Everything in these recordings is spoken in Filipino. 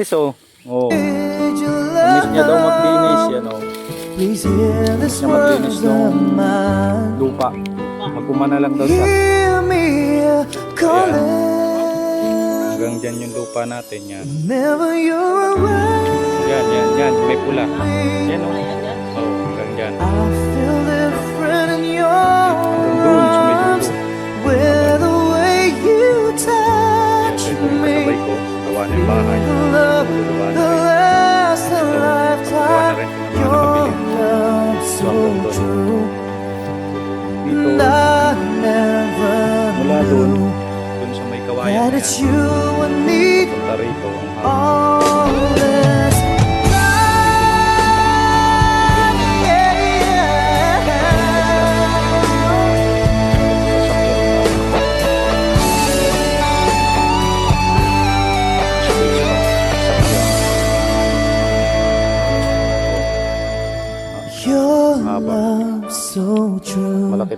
So, oh. Miss niya daw maglinis yan oh. This Siya maglinis mine. lupa. Magkumana lang daw siya. Calling. Hanggang dyan yung lupa natin yan. Yan, yan, yan. May pula. Yan oh. Oh, hanggang dyan. Different in your Hanggang dun kasabay ko. Gawa ng bahay. Love Gawa na the rin. last a Gawa na rin nakabili. so. Dito, mula knew dun sa may kawayan that yan. it's you I need Punta rito. Ang hapon.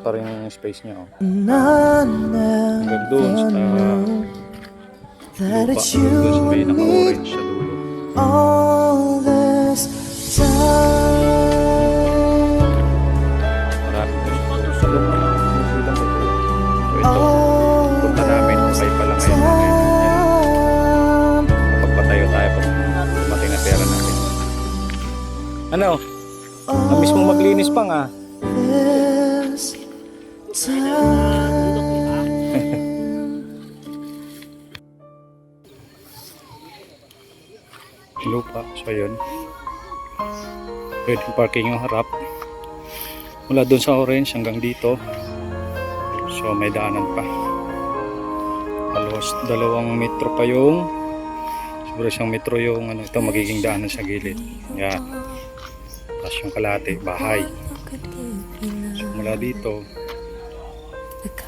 Malaki pa rin yung space niya. Oh. Hanggang doon sa lupa. Doon sa may naka-orange sa dulo. Marami doon sa lupa. So ito, punta namin. this Patay pa lang ngayon. Yan. time. Pagpatayo tayo pag dumating na pera natin. Ano? Namiss mong maglinis pa nga. Lupa. So, yun. Pwede parking yung harap. Mula doon sa orange hanggang dito. So, may daanan pa. Halos dalawang metro pa yung siguro isang metro yung ano ito magiging daanan sa gilid. Yan. Tapos yung kalate, bahay. So, mula dito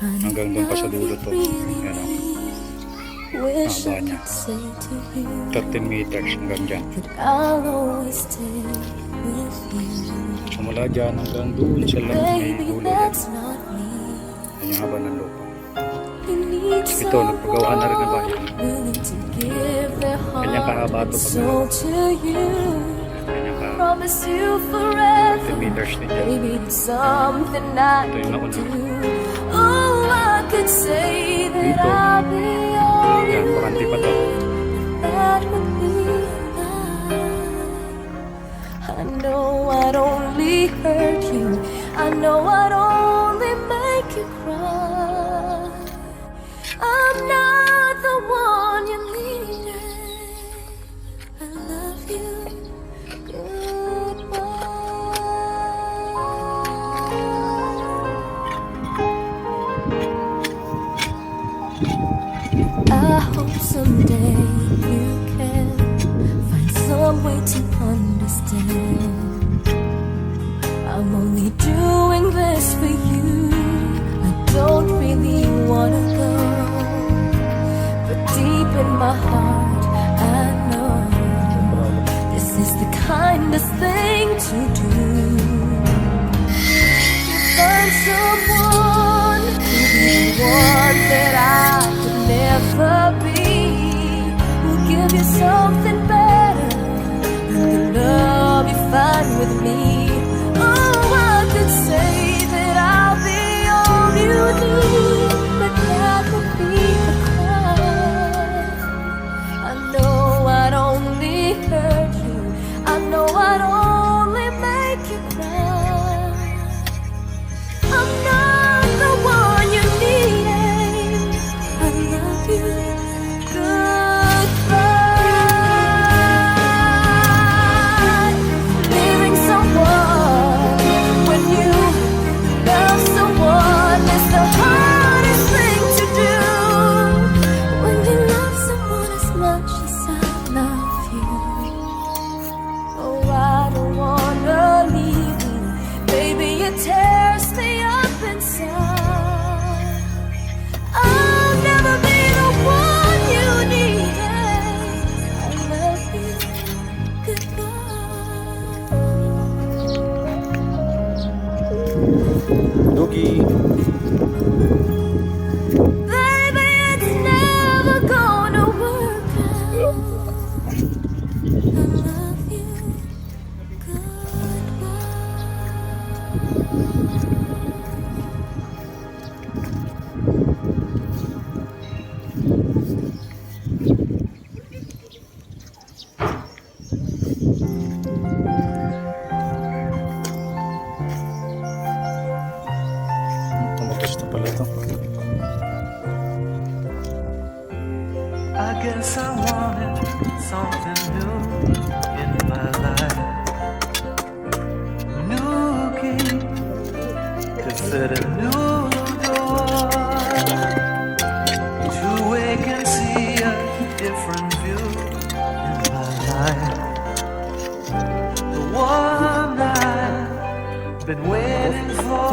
hanggang doon pa sa dulo to. Yan o. Haba niya. 13 meters hanggang dyan. I'll always stay with you. So mula dyan hanggang doon sa lang may dulo yan. yung haba ng lupa. Ito, nagpagawa na rin na ba yan? willing to give their Ganyan kahaba heart to and pag soul to you. Ganyan ka. Promise you forever. 13 meters din dyan. Ito yung nauna. Dito. I'll be all Yan, bakante pa to. Kindest thing to do. You find someone to be one that I could never be. Will give you something 여기 I guess I wanted something new in my life. New key to a new door to wake and see a different view in my life. The one I've been waiting for.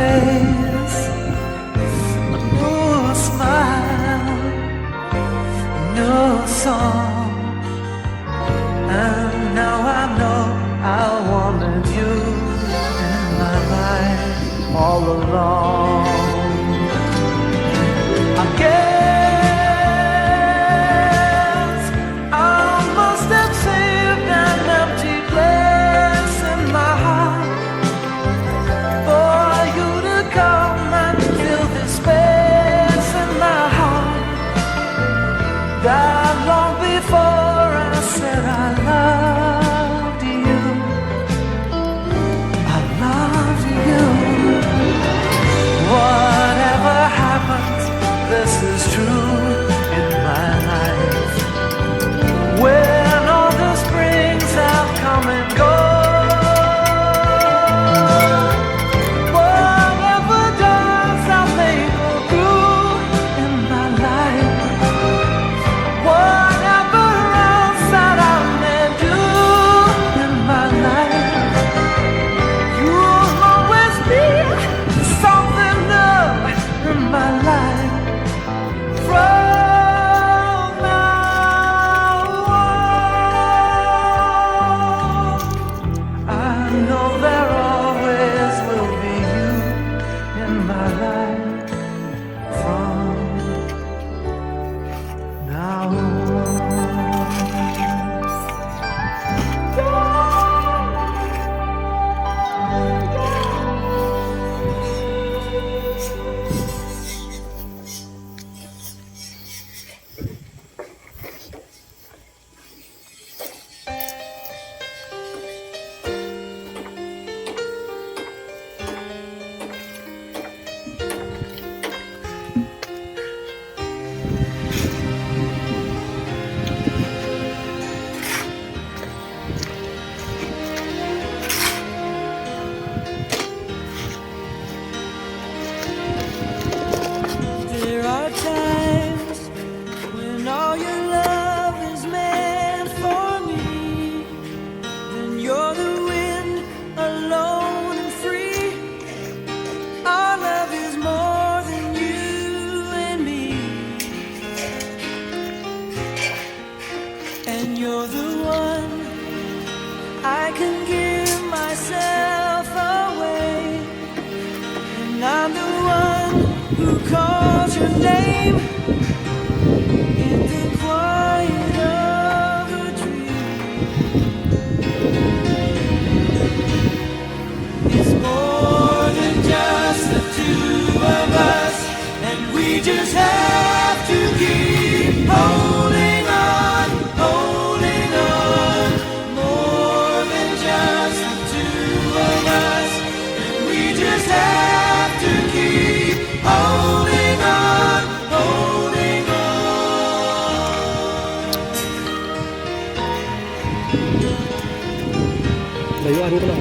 face, no smile, no song. And now I know I wanted you in my life all along.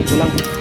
Tchau.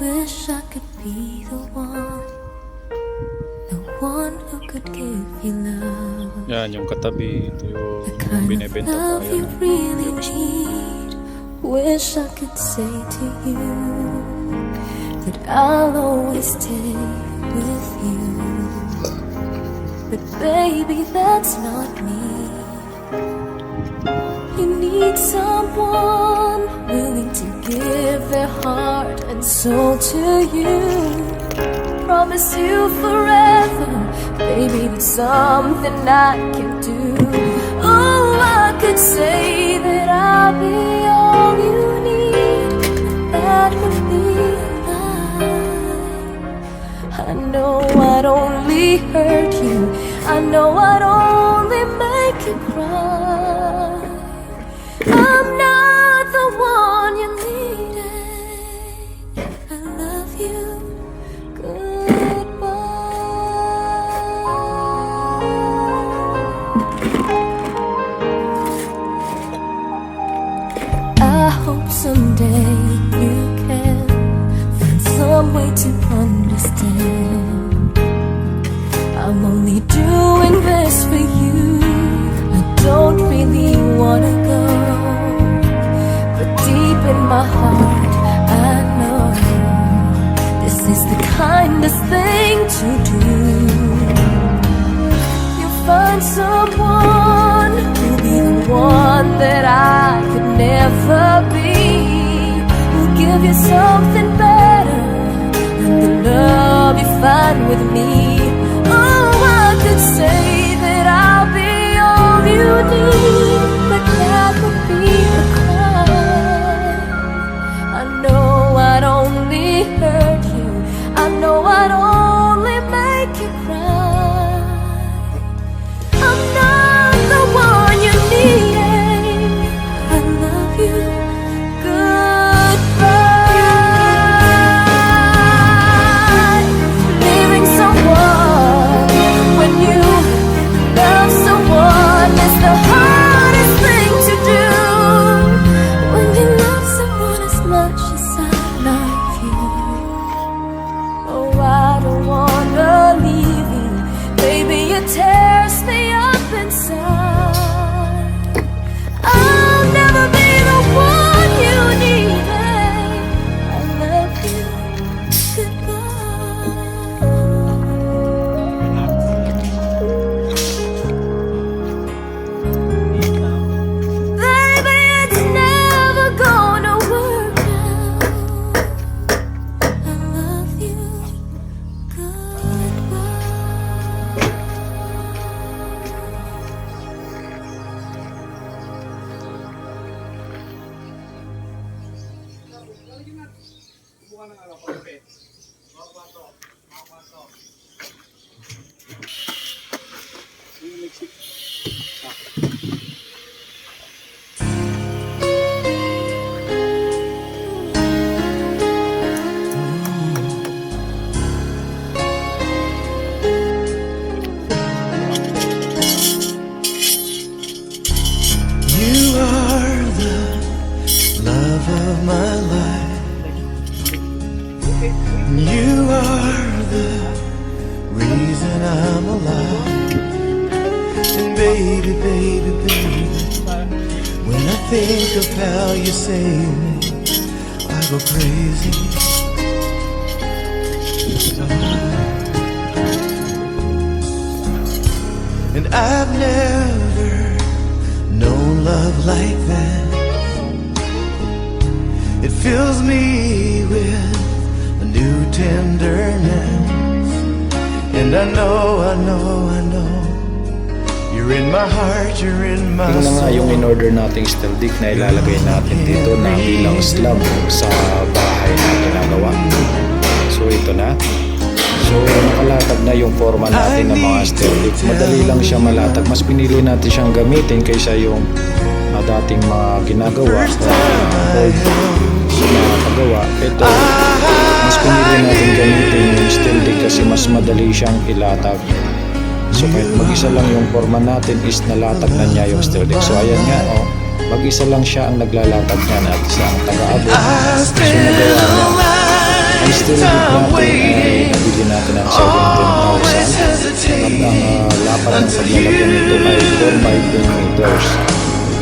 Wish I could be the one, the one who could give you love. Yan, yung katabi, ito yung binibenta ko. Love you really need. Wish I could say to you that I'll always stay with you. But baby, that's not me. You need someone willing to give their heart and soul to you. Promise you forever, baby, that's something I can do. Oh, I could say that I'll be all you need. That would be. I know I'd only hurt you. I know I'd only listen. I've never known love like that. It fills me with a new tenderness. And I know, I know, I know. You're in my heart, you're in my Tingnan nga yung soul. in-order nating steel dick na ilalagay natin dito na bilang slab sa bahay na ginagawa. So ito na. So nakalatag na yung forma natin ng mga dick. Madali lang siya malatag. Mas pinili natin siyang gamitin kaysa yung uh, dating mga ginagawa o old. Ito, mas pinili natin gamitin yung steel kasi mas madali siyang ilatag. So kahit mag-isa lang yung forma natin is nalatag na niya yung steel deck. So ayan nga, oh, mag-isa lang siya ang naglalatag niya at ang taga-abot. So nagawa niya. All my Ang steel deck time natin ay waiting. nabili natin ng Always 17,000. paglalagyan nito ay 4 by 10 meters.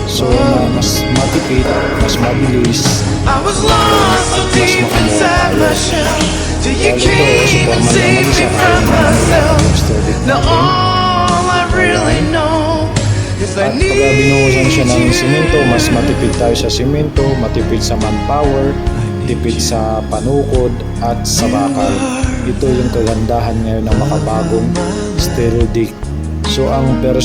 So, na mas matipid, mas mabilis, I was lost so deep inside my shell till you Lalo to, came si and Forman lang saved me mag-isa from ay myself. study Now natin. all I really know is I At pag binuhusan siya ng simento, mas matipid tayo sa simento, matipid sa manpower, tipid sa panukod at sa bakal. Ito yung kagandahan ngayon ng makabagong steel dick. So ang per,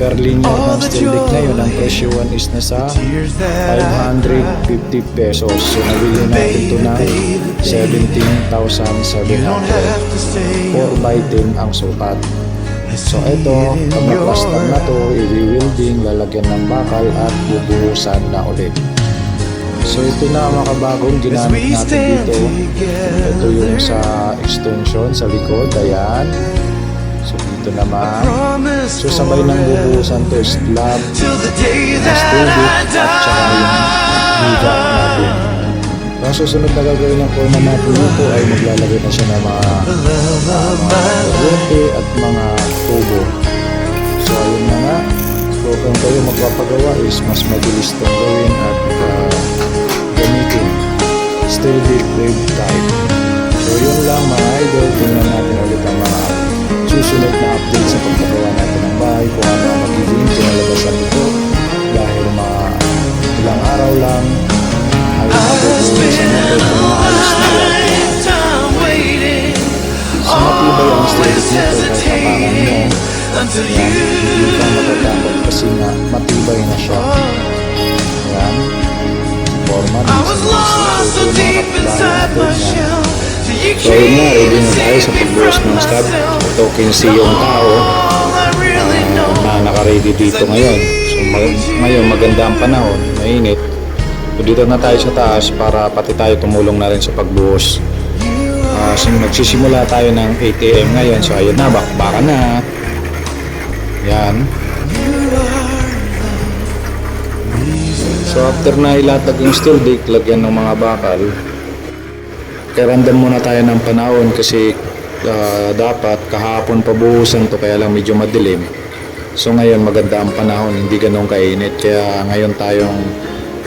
per linear ng steel dick ngayon, ang presyoan is nasa 550 pesos. So nabili natin ito ng 17,700. 4 by 10 ang sukat. So ito, pag na-plaster na to, i-welding, lalagyan ng bakal at bubuhusan na ulit. So ito na ang makabagong ginamit natin dito. Ito yung sa extension sa likod, ayan. So dito naman. So sabay ng bubuhusan to slab, till the day na that steel I at saka yung biga natin. So ang susunod na gagawin ng forma natin dito ay maglalagay na siya ng mga mga kuryente at mga tubo. So ayun na nga. So kung kayo magpapagawa is mas mabilis itong gawin at uh. Deep wave type. So yun lang mga idol. Tingnan natin ulit ang mga susunod na update sa pagpagawa natin ng bahay kung ano ang magiging kinalabasan nito dahil mga ilang araw lang ay mabubuhusan na ito kung maalis na lang. So matibay ang deep nito kahit tapangan mo until Yan, hindi ka matatakot kasi nga matibay na siya. Yan. Forma I was lost so deep inside my shell till you So yun nga, ready na tayo sa pagbuhos ng slab. Ito, 15 yung tao know na nakaready dito ngayon. So mag- ngayon maganda ang panahon, mainit. So dito na tayo sa taas para pati tayo tumulong na rin sa pagbuhos. Ah, so nagsisimula tayo ng 8 a.m. ngayon. So ayun na, bakbaka na. Yan. So after na ilatag yung steel deck, lagyan ng mga bakal. Karandam muna tayo ng panahon kasi ah, dapat kahapon pabuhusan to kaya lang medyo madilim. So ngayon maganda ang panahon, hindi ganun kainit. Kaya ngayon tayong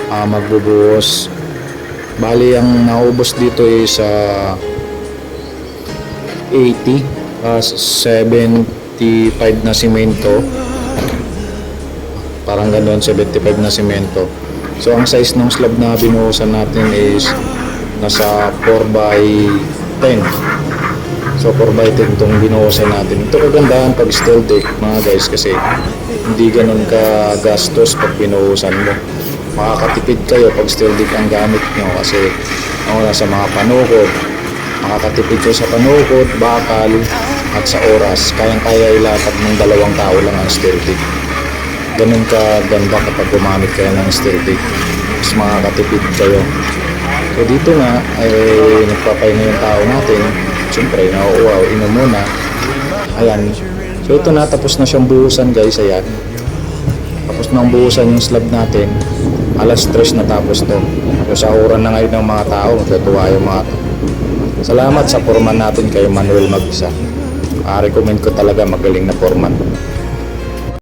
ah, magbubuhos. Bali ang naubos dito is ah, 80, ah, 75 na simento. Parang ganun, 75 na simento. So ang size ng slab na binuhusan natin is nasa 4 by 10. So 4 by 10 itong binuhusan natin. Ito kagandahan pag steel deck mga guys kasi hindi ganun ka gastos pag binuhusan mo. Makakatipid kayo pag steel deck ang gamit nyo kasi ang sa mga panukod. Makakatipid kayo sa panukod, bakal, at sa oras. Kayang-kaya ilatag ng dalawang tao lang ang steel deck ganun ka ganda kapag gumamit kayo ng steel deck mas makakatipid kayo. So dito nga ay nagpapahinga yung tao natin. Siyempre nauuaw inom muna. Ayan. So ito na tapos na siyang buhusan guys. Ayan. Tapos nang buhusan yung slab natin. Alas 3 na tapos to. So sa oran na ngayon ng mga tao natutuwa yung mga to. Salamat sa foreman natin kay Manuel Magisa. Ah, recommend ko talaga magaling na foreman